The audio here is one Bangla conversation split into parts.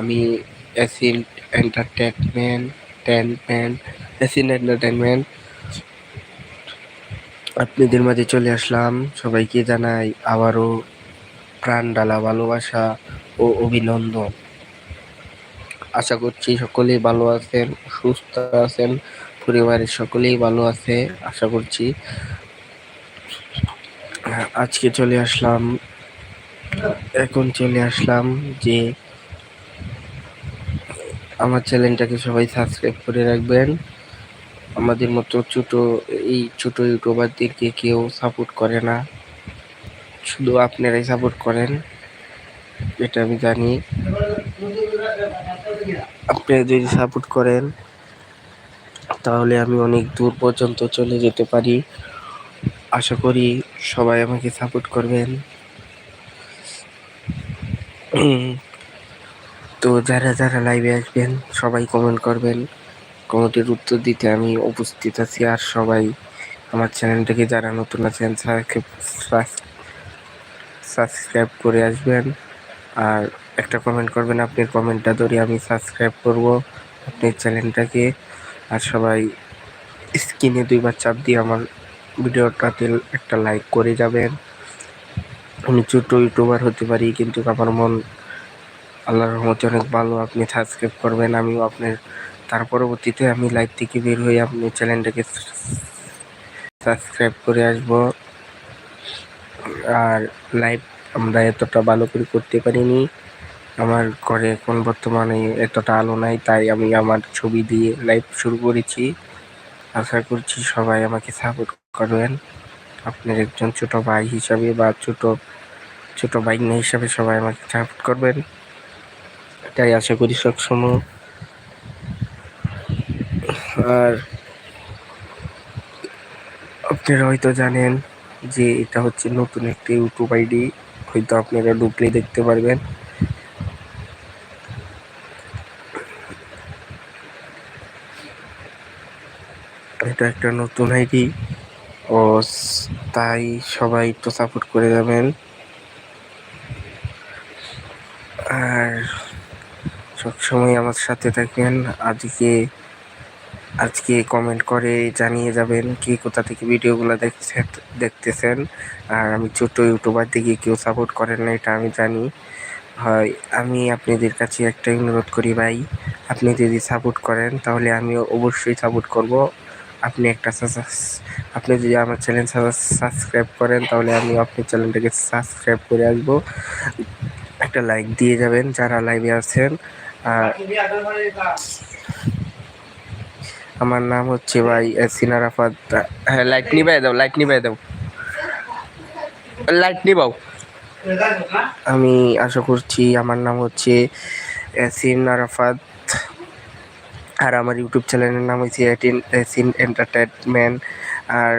আমি এসিন এন্টারটেনমেন্ট টেনমেন্ট এসিন এন্টারটেনমেন্ট আপনাদের মাঝে চলে আসলাম। সবাইকে জানাই আবারও প্রাণ ডালা ভালোবাসা ও অভিনন্দন। আশা করছি সকলেই ভালো আছেন, সুস্থ আছেন, পরিবারের সকলেই ভালো আছে, আশা করছি। আজকে চলে আসলাম, এখন চলে আসলাম যে আমার চ্যানেলটাকে সবাই সাবস্ক্রাইব করে রাখবেন। আমাদের মতো ছোট, এই ছোট ইউটিউবারদেরকে কেউ সাপোর্ট করে না। শুধু আপনারাই সাপোর্ট করেন, এটা আমি জানি। আপনারা যদি সাপোর্ট করেন, তাহলে আমি অনেক দূর পর্যন্ত চলে যেতে পারি। আশা করি সবাই আমাকে সাপোর্ট করবেন। তো যারা যারা লাইভে আসবেন, সবাই কমেন্ট করবেন। কমেন্টের উত্তর দিতে আমি উপস্থিত আছি আর সবাই আমার চ্যানেলটাকে যারা নতুন আছেন সাবস্ক্রাইব করে আসবেন। আর একটা কমেন্ট করবেন, আপনার কমেন্টটা ধরে আমি সাবস্ক্রাইব করব আপনার চ্যানেলটাকে আর সবাই স্ক্রিনে দুইবার চাপ দিয়ে আমার ভিডিওটাতে একটা লাইক করে যাবেন। আমি ছোট ইউটিউবার হতে পারি, কিন্তু আমার মন আল্লাহর রহমতে অনেক ভালো। আপনি সাবস্ক্রাইব করবেন, আমিও আপনার, তার পরবর্তীতে আমি লাইভ থেকে বের হয়ে আপনি চ্যানেলটাকে সাবস্ক্রাইব করে আসব। আর লাইভ আমরা এতটা ভালো করে করতে পারিনি। আমার ঘরে এখন বর্তমানে এতটা আলো নাই, তাই আমি আমার ছবি দিয়ে লাইভ শুরু করেছি। আশা করছি সবাই আমাকে সাপোর্ট করবেন। আপনার একজন ছোট ভাই হিসাবে বা ছোট ছোট না হিসাবে সবাই আমাকে সাপোর্ট করবেন। তাই আশা করি সবসময়। আর আপনারা হয়তো জানেন যে এটা হচ্ছে নতুন একটি ইউটিউব আইডি হয়তো আপনারা ঢুকলে দেখতে পারবেন। এটা একটা নতুন আইডি ও তাই সবাই একটু সাপোর্ট করে যাবেন আর সবসময় আমার সাথে থাকবেন। আজকে আজকে কমেন্ট করে জানিয়ে যাবেন কি কোথা থেকে ভিডিওগুলো দেখছেন, দেখতেছেন। আর আমি ছোট ইউটিউবার দিকে কেউ সাপোর্ট করেন না, এটা আমি জানি। হয়, আমি আপনাদের কাছে একটাই অনুরোধ করি ভাই, আপনি যদি সাপোর্ট করেন, তাহলে আমি অবশ্যই সাপোর্ট করব। আপনি একটা আপনি যদি আমার চ্যানেল সাবস্ক্রাইব করেন, তাহলে আমি আপনার চ্যানেলটাকে সাবস্ক্রাইব করে আসব। একটা লাইক দিয়ে যাবেন, যারা লাইভে আছেন। আর আমার নাম হচ্ছে ভাই সিনার আফাদ হ্যাঁ লাইট নিবাই দাও লাইট নিবাই দাও। লাইট নিবাও। আমি আশা করছি আমার নাম হচ্ছে সিন আরাফাত আর আমার ইউটিউব চ্যানেলের নাম হচ্ছে সিন এন্টারটেনমেন্ট আর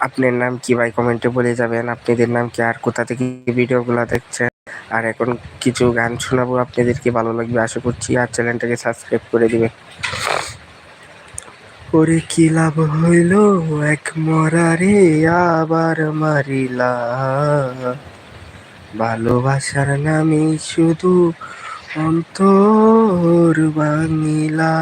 আপনার নাম কি ভাই? কমেন্টে বলে যাবেন। আপনাদের নাম কি? আর কোথা থেকে ভিডিওগুলো দেখছেন? আর এখন কিছু গান শোনাবো আপনাদেরকে ভালো লাগবে, আশা করছি আর চ্যানেলটাকে সাবস্ক্রাইব করে দিবেন ওরে কি লাভ হইল? এক মরারে আবার মারিলা। ভালোবাসার নামে শুধু অন্তর বাঙিলা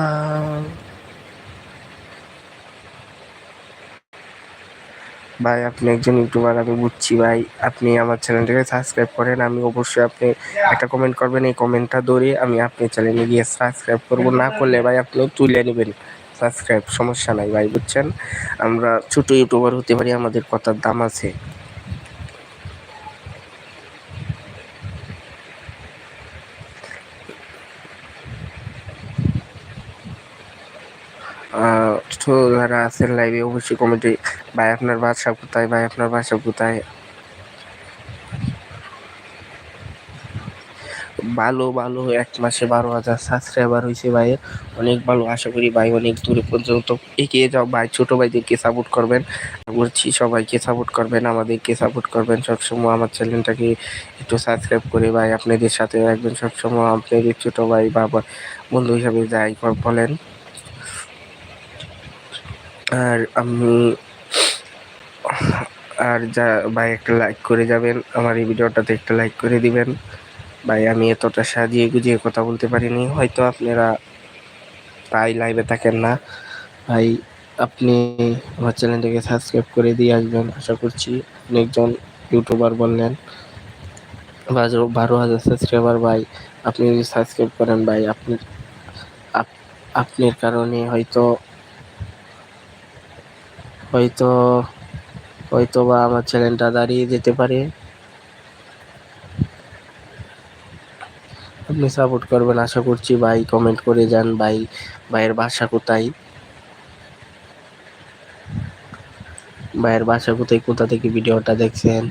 ভাই, আপনি একজন ইউটিউবার, আমি বুঝছি ভাই। আপনি আমার চ্যানেলটাকে সাবস্ক্রাইব করেন, আমি অবশ্যই আপনি একটা কমেন্ট করবেন, এই কমেন্টটা ধরে আমি আপনি চ্যানেলে গিয়ে সাবস্ক্রাইব করব। না করলে ভাই, আপনিও তুলে নেবেন। সাবস্ক্রাইব সমস্যা নাই ভাই, বুঝছেন? আমরা ছোটো ইউটিউবার হতে পারি, আমাদের কথার দাম আছে। তো যারা আছেন লাইভে অবশ্যই কমেন্টে ভাই, আপনার বাসা কোথায়? ভাই, আপনার বাসা কোথায়? ভালো ভালো, এক মাসে বারো হাজার সাবস্ক্রাইবার হয়েছে ভাইয়ের। অনেক ভালো, আশা করি ভাই অনেক দূরে পর্যন্ত এগিয়ে যাও। ভাই, ছোটো ভাইদেরকে সাপোর্ট করবেন। বলছি, সবাইকে সাপোর্ট করবেন, আমাদেরকে সাপোর্ট করবেন। সবসময় আমার চ্যানেলটাকে একটু সাবস্ক্রাইব করে ভাই, আপনাদের সাথে রাখবেন সবসময় আপনাদের ছোটো ভাই বা বন্ধু হিসাবে যাই, বলেন। আর আমি আর যা ভাই একটা লাইক করে যাবেন, আমার এই ভিডিওটাতে একটা লাইক করে দিবেন। ভাই, আমি এতটা সাজিয়ে গুজিয়ে কথা বলতে পারিনি, হয়তো আপনারা প্রায় লাইভে থাকেন না। ভাই, আপনি আমার চ্যানেলটাকে সাবস্ক্রাইব করে দিয়ে আসবেন, আশা করছি আপনি একজন ইউটিউবার বললেন। বারো বারো হাজার সাবস্ক্রাইবার ভাই, আপনি যদি সাবস্ক্রাইব করেন ভাই আপনার আপনার কারণে হয়তো হয়তো হয়তো বা আমার চ্যানেলটা দাঁড়িয়ে যেতে পারে। আপনি সাপোর্ট করবেন, আশা করছি ভাই কমেন্ট করে যান, ভাই, ভাইয়ের বাসা কোথায়? ভাইয়ের বাসা কোথায়, কোথা থেকে ভিডিওটা দেখছেন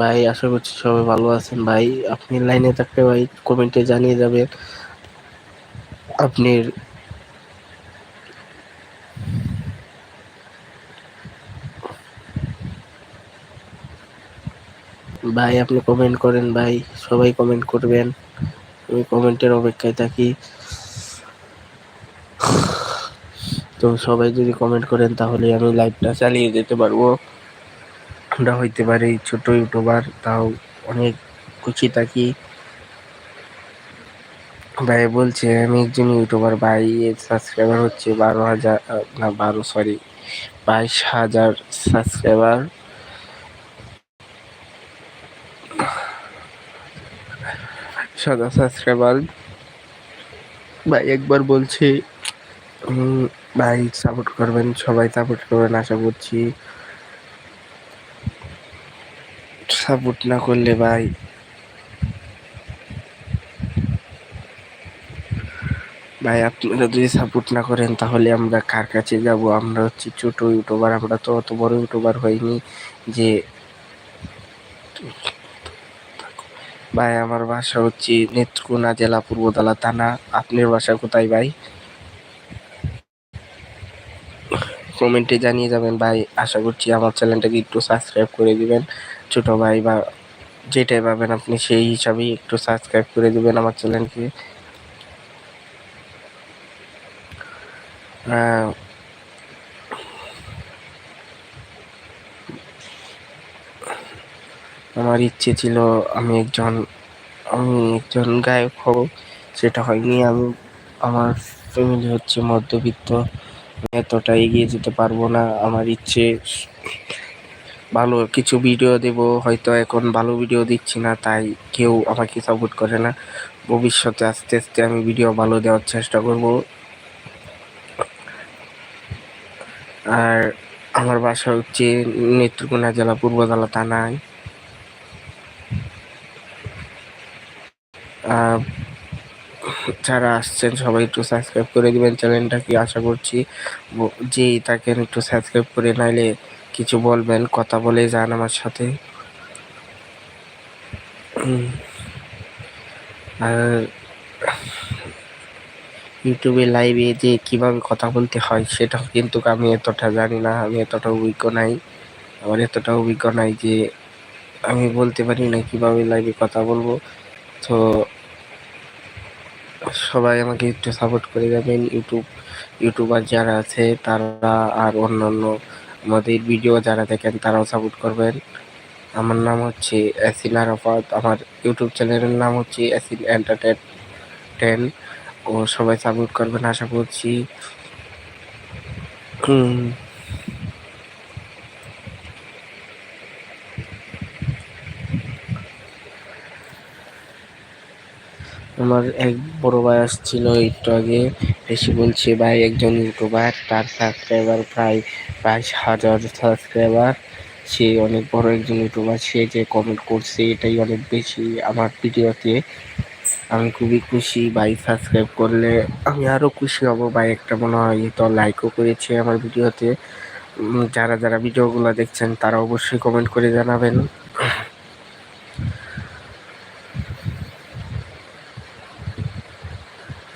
ভাই আশা করছি সবাই ভালো আছেন ভাই। আপনি লাইনে থাকলে ভাই কমেন্টে জানিয়ে যাবেন আপনি ভাই, আপনি কমেন্ট করেন ভাই, সবাই কমেন্ট করবেন। আমি কমেন্টের অপেক্ষায় থাকি। তো সবাই যদি কমেন্ট করেন তাহলে আমি লাইভটা চালিয়ে যেতে পারব। আমরা হইতে পারি ছোট ইউটিউবার, তাও অনেক খুশি থাকি। ভাই বলছে, আমি একজন ইউটিউবার, ভাই, এর সাবস্ক্রাইবার হচ্ছে বারো হাজার না, বারো সরি বাইশ হাজার সাবস্ক্রাইবার সাদা সাবস্ক্রাইবার ভাই একবার বলছি ভাই সাপোর্ট করবেন, সবাই সাপোর্ট করবেন, আশা করছি। সাপোর্ট না করলে ভাই। ভাই, আপনারা যদি সাপোর্ট না করেন, তাহলে আমরা কার কাছে যাব? আমরা হচ্ছে ছোট ইউটিউবার আমরা তো অত বড় ইউটিউবার হইনি যে ভাই, আমার বাসা হচ্ছে নেত্রকোনা জেলা পূর্বতলা থানা। আপনার বাসা কোথায় ভাই? কমেন্টে জানিয়ে যাবেন ভাই। আশা করছি আমার চ্যানেলটাকে একটু সাবস্ক্রাইব করে দিবেন। ছোট ভাই বা যেটাই পাবেন আপনি সেই হিসাবেই একটু সাবস্ক্রাইব করে দিবেন আমার চ্যানেলকে আমার ইচ্ছে ছিল আমি একজন আমি একজন গায়ক হব, সেটা হয়নি। আমি, আমার ফ্যামিলি হচ্ছে মধ্যবিত্ত এতটা এগিয়ে যেতে পারব না। আমার ইচ্ছে ভালো কিছু ভিডিও দেব। হয়তো এখন ভালো ভিডিও দিচ্ছি না, তাই কেউ আমাকে সাপোর্ট করে না। ভবিষ্যতে আস্তে আস্তে আমি ভিডিও ভালো দেওয়ার চেষ্টা করব। আর আমার বাসা হচ্ছে নেত্রকোনা জেলা পূর্বতলা থানায়। যারা আসছেন সবাই একটু সাবস্ক্রাইব করে দিবেন চ্যানেলটাকে, আশা করছি। যেই তাকে একটু সাবস্ক্রাইব করে, নাইলে কিছু বলবেন, কথা বলে যান আমার সাথে। আর ইউটিউবে লাইভে যে কীভাবে কথা বলতে হয়, সেটাও কিন্তু আমি এতটা জানি না, আমি এতটা অভিজ্ঞ নাই। আমার এতটা অভিজ্ঞ নাই যে আমি বলতে পারি না কীভাবে লাইভে কথা বলব। তো সবাই আমাকে একটু সাপোর্ট করে যাবেন, ইউটিউব, ইউটিউবার যারা আছে, তারা আর অন্যান্য আমাদের ভিডিও যারা দেখেন তারাও সাপোর্ট করবেন। আমার নাম হচ্ছে অ্যাসিন আরাফাত। আমার ইউটিউব চ্যানেলের নাম হচ্ছে অ্যাসিল এন্টারটেন টেন ও সবাই সাপোর্ট করবেন, আশা করছি। আমার এক বড় ভাই আসছিল একটু আগে, এসে বলছে, ভাই, একজন ইউটিউবার, তার সাবস্ক্রাইবার প্রায় বাইশ হাজার সাবস্ক্রাইবার সে অনেক বড় একজন ইউটিউবার, সে যে কমেন্ট করছে, এটাই অনেক বেশি আমার ভিডিওতে। আমি খুবই খুশি, ভাই সাবস্ক্রাইব করলে আমি আরও খুশি হব। ভাই, একটা মনে হয় তো লাইকও করেছে আমার ভিডিওতে। যারা যারা ভিডিওগুলো দেখছেন, তারা অবশ্যই কমেন্ট করে জানাবেন।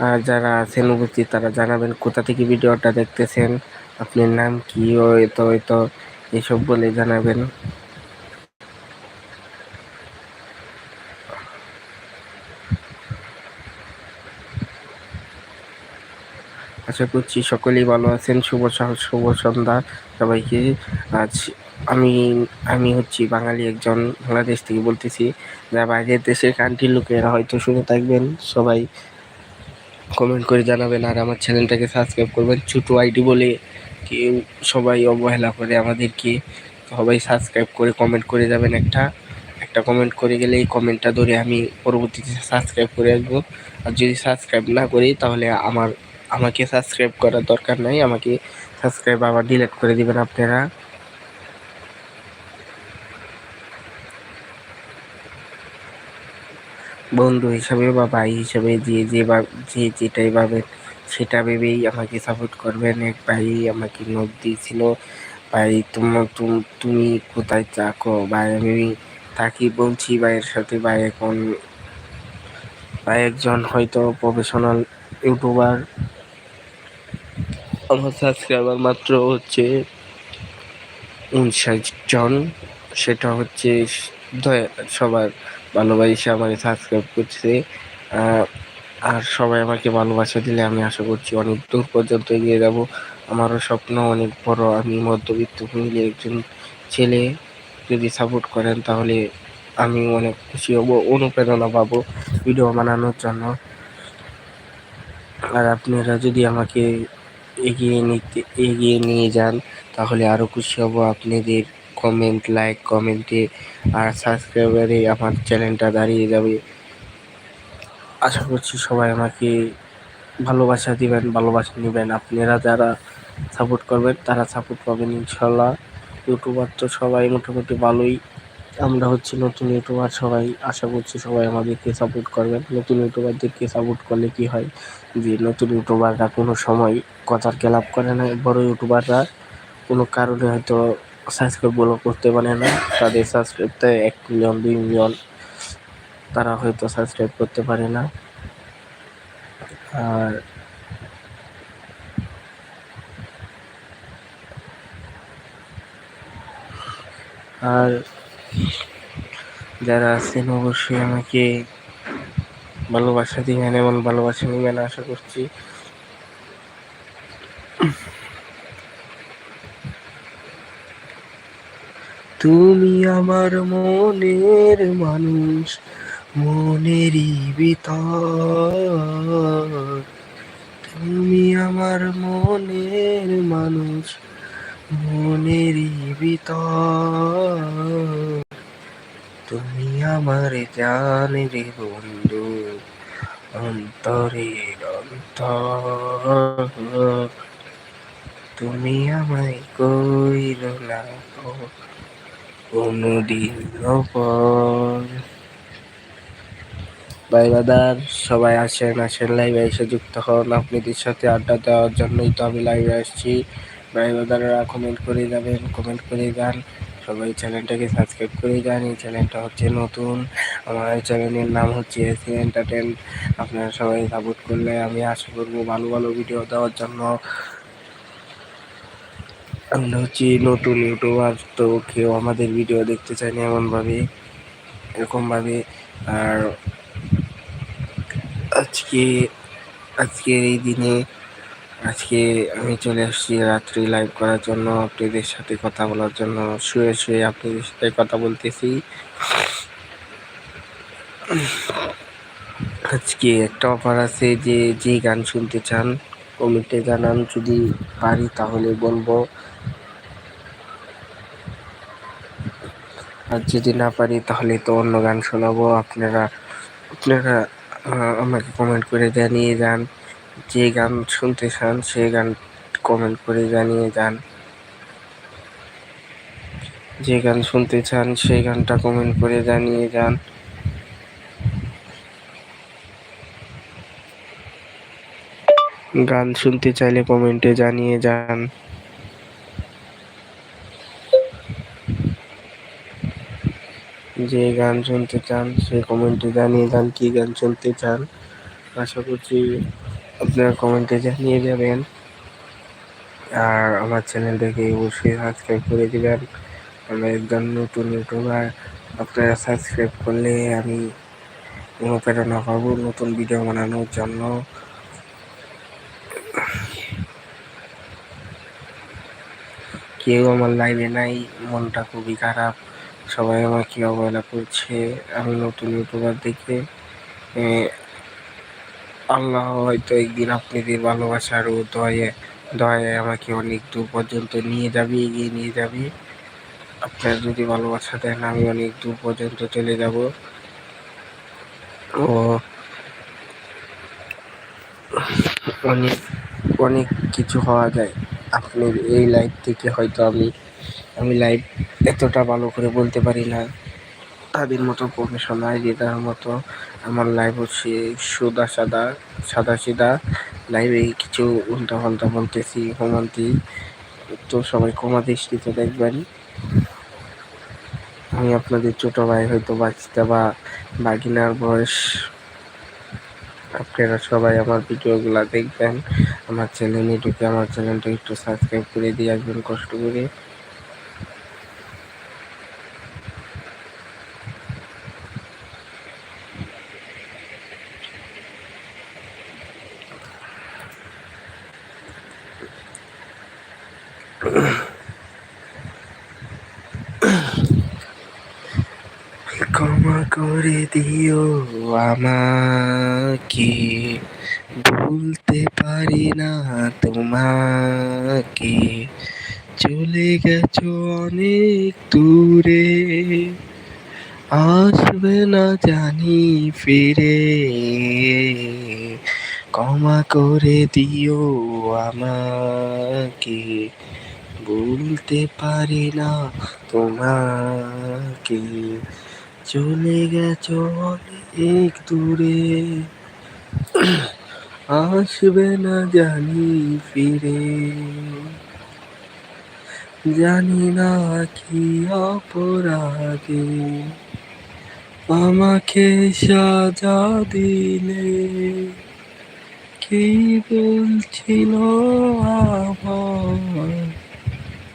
আর যারা আছেন উপস্থিত, তারা জানাবেন কোথা থেকে ভিডিওটা দেখতেছেন, আপনার নাম কি ও এত এত এসব বলে জানাবেন। আশা করছি সকলেই ভালো আছেন, শুভ শুভ সন্ধ্যা সবাইকে। আজ আমি আমি হচ্ছি বাঙালি একজন বাংলাদেশ থেকে বলতেছি। যা বাইরের দেশের কান্ট্রির লোকেরা হয়তো শুনে থাকবেন, সবাই কমেন্ট করে জানাবেন আর আমার চ্যানেলটাকে সাবস্ক্রাইব করবেন। ছোটো আইডি বলে কেউ সবাই অবহেলা করে আমাদেরকে। সবাই সাবস্ক্রাইব করে কমেন্ট করে যাবেন একটা। একটা কমেন্ট করে গেলে এই কমেন্টটা ধরে আমি পরবর্তীতে সাবস্ক্রাইব করে আসব। আর যদি সাবস্ক্রাইব না করি তাহলে আমার, আমাকে সাবস্ক্রাইব করার দরকার নাই। আমাকে সাবস্ক্রাইব আবার ডিলিট করে দিবেন আপনারা। বন্ধু হিসাবে বা ভাই হিসাবে যে যে বা যে যেটাই ভাবেন সেটা ভেবেই আমাকে সাপোর্ট করবেন। এক ভাই আমাকে নোট দিয়েছিল, ভাই তোমার তুম- তুমি কোথায় থাকো? ভাই, আমি তাকে বলছি ভাইয়ের সাথে। ভাই, এখন ভাই একজন হয়তো প্রফেশনাল ইউটিউবার আমার সাবস্ক্রাইবার মাত্র হচ্ছে উনষাট জন। সেটা হচ্ছে সবার ভালোবাসা আমাকে সাবস্ক্রাইব করছে। আর সবাই আমাকে ভালোবাসা দিলে আমি আশা করছি অনেক দূর পর্যন্ত এগিয়ে যাব। আমারও স্বপ্ন অনেক বড়। আমি মধ্যবিত্ত ফ্যামিলি একজন ছেলে। যদি সাপোর্ট করেন তাহলে আমি অনেক খুশি হব, অনুপ্রেরণা পাবো ভিডিও বানানোর জন্য। আর আপনারা যদি আমাকে এগিয়ে নিতে, এগিয়ে নিয়ে যান, তাহলে আরও খুশি হব। আপনাদের কমেন্ট লাইক কমেন্টে আর সাবস্ক্রাইবারে আমার চ্যানেলটা দাঁড়িয়ে যাবে। আশা করছি সবাই আমাকে ভালোবাসা দিবেন, ভালোবাসা নেবেন। আপনারা যারা সাপোর্ট করবেন, তারা সাপোর্ট পাবেন ইনশাল্লাহ ইউটিউবার তো সবাই মোটামুটি ভালোই। আমরা হচ্ছে নতুন ইউটিউবার সবাই। আশা করছি সবাই আমাদেরকে সাপোর্ট করবেন। নতুন ইউটিউবারদেরকে সাপোর্ট করলে কি হয় যে, নতুন ইউটিউবাররা কোনো সময় কথার খেলাপ করে না। বড় ইউটিউবাররা কোনো কারণে হয়তো সাবস্ক্রাইবগুলো করতে পারে না। তাদের সাবস্ক্রাইবতে এক মিলিয়ন দুই মিলিয়ন তারা হয়তো সাবস্ক্রাইব করতে পারে না। আর আর যারা আছেন, অবশ্যই আমাকে ভালোবাসা দিবেন এমন ভালোবাসা নেবেন, আশা করছি। তুমি আমার মনের মানুষ, মনেরই ভিতর। তুমি আমার মনের মানুষ, মনেরই ভিতর। তুমি আমার জানের বন্ধু, অন্তরের অন্তর। তুমি আমায় কইল না কোনদিন পর ভাই বাদার, সবাই আসেন আসেন লাইভে এসে যুক্ত হন। আপনাদের সাথে আড্ডা দেওয়ার জন্যই তো আমি লাইভে আসছি। ভাই বাদাররা কমেন্ট করে যাবেন কমেন্ট করে যান। সবাই চ্যানেলটাকে সাবস্ক্রাইব করে যান। এই চ্যানেলটা হচ্ছে নতুন। আমার চ্যানেলের নাম হচ্ছে এসি এন্টারটেন আপনারা সবাই সাপোর্ট করলে আমি আশা করব ভালো ভালো ভিডিও দেওয়ার জন্য। আমরা হচ্ছে নতুন ইউটিউবার, তো কেউ আমাদের ভিডিও দেখতে চায় না এমনভাবে, এরকমভাবে। আর আজকে আজকের এই দিনে, আজকে আমি চলে আসছি রাত্রি লাইভ করার জন্য, আপনাদের সাথে কথা বলার জন্য। শুয়ে শুয়ে আপনাদের সাথে কথা বলতেছি। আজকে একটা অফার আছে যে যে গান শুনতে চান কমেন্টে জানান, যদি পারি তাহলে বলব। আর যদি না পারি তাহলে তো অন্য গান শোনাবো। আপনারা আপনারা আমাকে কমেন্ট করে জানিয়ে যান। যে গান শুনতে চান সেই গান কমেন্ট করে জানিয়ে যান। যে গান শুনতে চান সেই গানটা কমেন্ট করে জানিয়ে যান। গান শুনতে চাইলে কমেন্টে জানিয়ে যান। যে গান শুনতে চান, সে কমেন্টে জানিয়ে যান, কি গান শুনতে চান। আশা করছি আপনারা কমেন্টে জানিয়ে যাবেন। আর আমার চ্যানেলটাকে অবশ্যই সাবস্ক্রাইব করে দেবেন। আমি একজন নতুন ইউটিউবার, আপনারা সাবস্ক্রাইব করলে আমি অনুপ্রেরণা পাবো নতুন ভিডিও বানানোর জন্য। কেউ আমার লাইভে নাই, মনটা খুবই খারাপ। সবাই আমাকে অবহেলা করছে। আমি নতুন ইউটিউবার দেখে আল্লাহ হয়তো একদিন আপনাদের ভালোবাসার ও দয়ে দয়ে আমাকে অনেক দূর পর্যন্ত নিয়ে যাবে, এগিয়ে নিয়ে যাবে। আপনারা যদি ভালোবাসা দেন, আমি অনেক দূর পর্যন্ত চলে যাব। ও, অনেক অনেক কিছু হওয়া যায়। আপনার এই লাইভ থেকে হয়তো আমি আমি লাইভ এতটা ভালো করে বলতে পারি না। তাদের মতো প্রফেশনাল যেটার মতো আমার লাইভ হচ্ছে সুদা, সাদা সাদা সিদা লাইভে কিছু উল্টা পাল্টা বলতেছি কমান্তি তো সবাই কমা দৃষ্টিতে দেখবেন। আমি আপনাদের ছোট ভাই হয়তো বাচ্চা বা বাগিনার বয়স, আপনারা সবাই আমার ভিডিওগুলো দেখবেন। আমার চ্যানেলে ঢুকে আমার চ্যানেলটা একটু সাবস্ক্রাইব করে দিয়ে আসবেন, কষ্ট করে। ক্ষমা করে দিও আমাকে। ভুলতে পারি না তোমাকে। চলে গেছো অনেক দূরে। আসবে না জানি ফিরে। ক্ষমা করে দিও আমাকে। ভুলতে পারি না তোমাকে। চলে গেছো অনেক দূরে। আসবে না জানি ফিরে। জানি না কি অপরাধে। আমাকে সাজা দিলে কি বলছিল আমার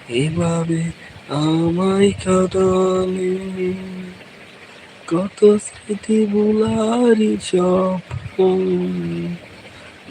এভাবে আমায় কাঁদালে কত স্মৃতি ভুলারি স্বপ্ন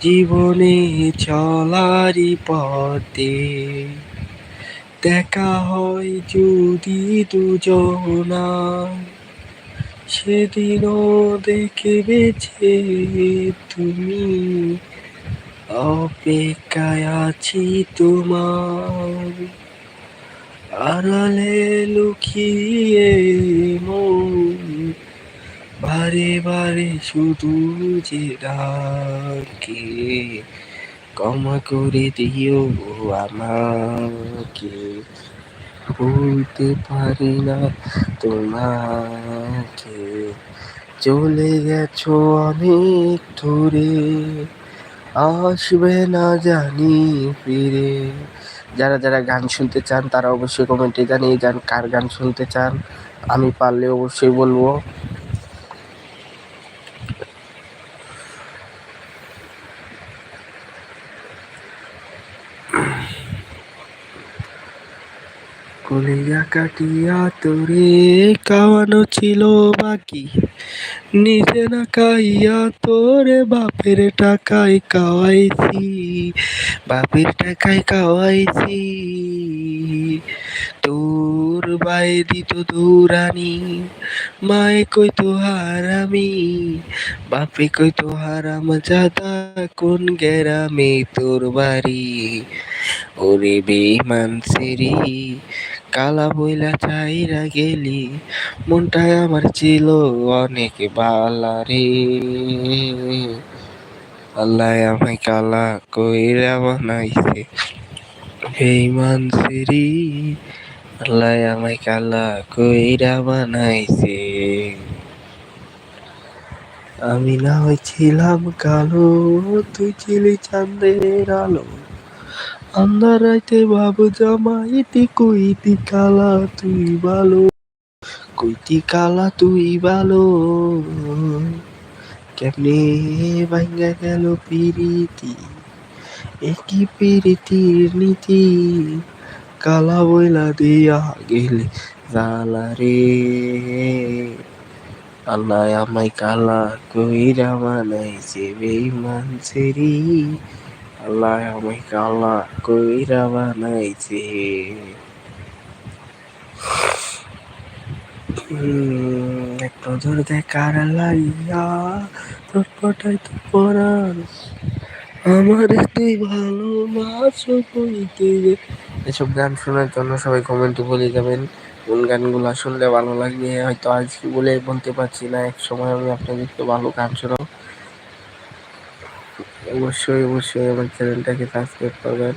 জীবনে চলারই পথে। দেখা হয় যদি দুজনা, সেদিনও দেখবেছে তুমি। অপেক্ষায় আছি তোমার, আড়ালে লুকিয়ে মন বারে বারে শুধু যে ডাকে, ক্ষমা করে দিও আমাকে। বলতে পারি না তোমাকে। চলে গেছো অনেক দূরে আসবে না জানি ফিরে। যারা যারা গান শুনতে চান তারা অবশ্যই কমেন্টে জানিয়ে যান কার গান শুনতে চান। আমি পারলে অবশ্যই বলব কাটিয়া তোরে কাওয়ানো ছিল বাকি। নিজে না খাইয়া তোরে বাপের টাকায় কাওয়াইছি বাপের টাকায় কাওয়াইছি তোর বায়ে দিত দৌড়ানি মায়ে কই তো হারামি, বাপে কই তো হারাম জাদা কোন গেরামে তোর বাড়ি? ওরে বেমান সেরি, কালা বইলা চাইরা গেলি মনটায় আমার ছিল অনেক বালা রে। আল্লাহ আমায় কালা কইরা বানাইছে বেমান সেরি, আল্লাহ আমায় কালা কইরা বানাইছে। আমি না হয়েছিলাম কালো, তুই ছিলি চাঁদের আলো। আন্ধার রাইতে বাবু জামাইতি কইতি কালা, তুই ভালো। কইতি কালা, তুই ভালো। কেমনে ভাঙ্গা গেল পিরিতি? একই পিরিতির নীতি। কালা বইলা দিয়া গেলে জালা রে। আল্লাহ আমায় কালা কইরা বানাইছে বেইমান সেরি আল্লাহ আমায় কালা কইরা বানাইছে। উম, এক নজর দেখার লাইয়া তো আমার তুই এসব গান শোনার জন্য সবাই কমেন্টে বলে যাবেন। কোন গানগুলো শুনলে ভালো লাগবে? হয়তো আজকে বলে বলতে পারছি না। এক সময় আমি আপনাদেরকে ভালো গান শোনাবো। অবশ্যই অবশ্যই আমার চ্যানেলটাকে সাবস্ক্রাইব করবেন।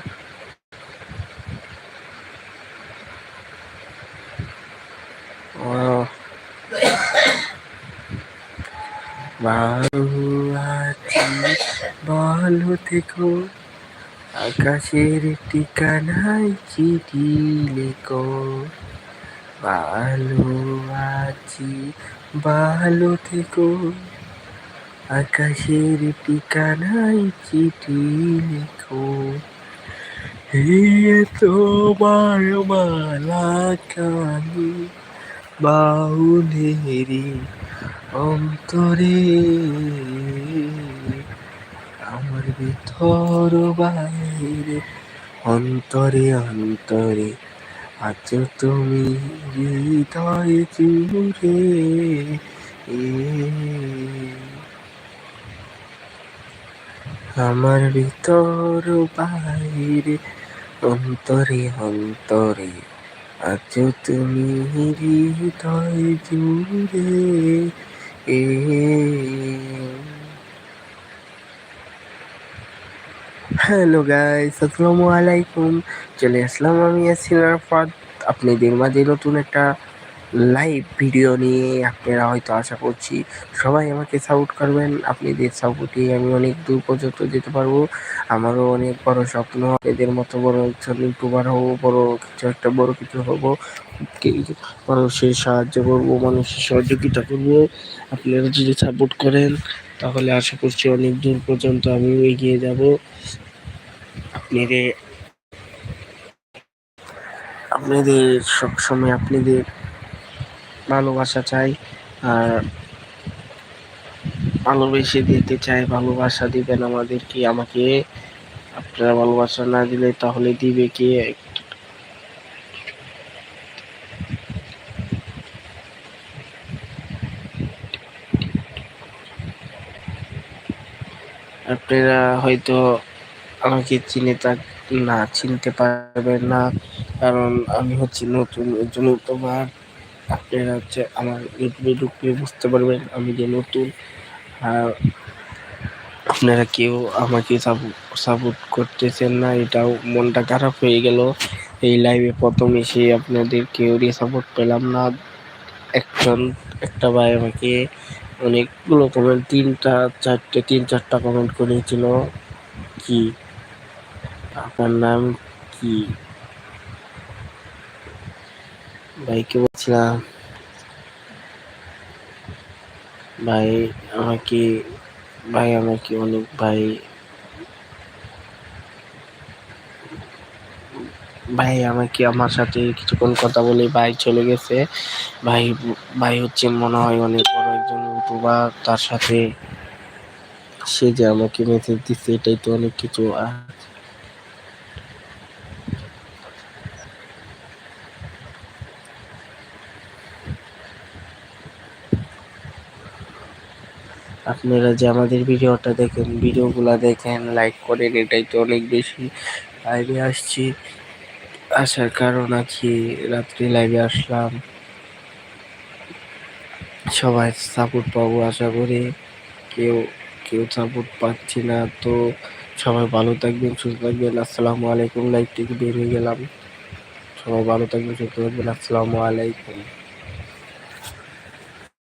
ভালো থেকো আকাশের ঠিকানায় চিঠি লেখো। ভালো আছি ভালো থেকো। আকাশের ঠিকানায় চিঠি লেখো। এই তোমার মালা কানি বাউলেরি অন্তরে। আমার ভিতর বাইরে অন্তরে অন্তরে আছো তুমি হৃদয় জুড়ে। আমার ভিতর বাইরে, অন্তরে অন্তরে। আছো তুমি হৃদয় জুড়ে এ। হ্যালো গাইস আসসালামু আলাইকুম। চলে আসলাম আমি ইয়াসিন আরাফাত আপনাদের মাঝে নতুন একটা লাইভ ভিডিও নিয়ে আপনারা হয়তো আশা করছি সবাই আমাকে সাপোর্ট করবেন। আপনাদের সাপোর্টে আমি অনেক দূর পর্যন্ত যেতে পারব। আমারও অনেক বড় স্বপ্ন, এদের মতো বড় একজন ইউটিউবার হব, বড় কিছু একটা বড় কিছু হব। মানুষের সাহায্য করব, মানুষের সহযোগিতা করব, আপনারা যদি সাপোর্ট করেন, তাহলে আশা করছি অনেক দূর পর্যন্ত আমিও এগিয়ে যাব। আপনাদের আপনাদের সবসময় আপনাদের ভালোবাসা চাই আর ভালোবেসে দিতে চাই, ভালোবাসা দিবেন আমাদেরকে আমাকে আপনারা ভালোবাসা না দিলে তাহলে দিবে কে? আপনারা হয়তো আমাকে চিনে তা না, চিনতে পারবেন না। কারণ আমি হচ্ছি নতুন জন্য তোমার আপনারা হচ্ছে আমার ইউটিউবে ঢুকলে বুঝতে পারবেন আমি যে নতুন। আপনারা কেউ আমাকে সাপোর্ট করতেছেন না, এটাও মনটা খারাপ হয়ে গেল। এই লাইভে প্রথম এসে আপনাদের কেউ কেউরই সাপোর্ট পেলাম না। একজন, একটা ভাই আমাকে অনেকগুলো কমেন্ট তিনটা, চারটে, তিন, চারটা কমেন্ট করেছিল। কি? আপনার নাম কি? ভাইকে বলছিলাম, ভাই, আমাকে ভাই, আমাকে অনেক, ভাই ভাই, আমাকে আমার সাথে কিছুক্ষণ কথা বলে ভাই চলে গেছে। ভাই ভাই হচ্ছে মনে হয় অনেক বড় একজন ইউটিউবার, তার সাথে সে যে আমাকে মেসেজ দিচ্ছে এটাই তো অনেক কিছু। আপনারা যে আমাদের ভিডিওটা দেখেন, ভিডিওগুলো দেখেন লাইক করেন, এটাই তো অনেক বেশি লাইভে আসছি। আসার কারণ আছে রাত্রি লাইভে আসলাম। সবাই সাপোর্ট পাবো আশা করি। কেউ কেউ সাপোর্ট পাচ্ছি না, তো সবাই ভালো থাকবেন, সুস্থ থাকবেন। আসসালামু আলাইকুম লাইভ থেকে বের হয়ে গেলাম। সবাই ভালো থাকবেন, সুস্থ থাকবেন। আসসালামু আলাইকুম।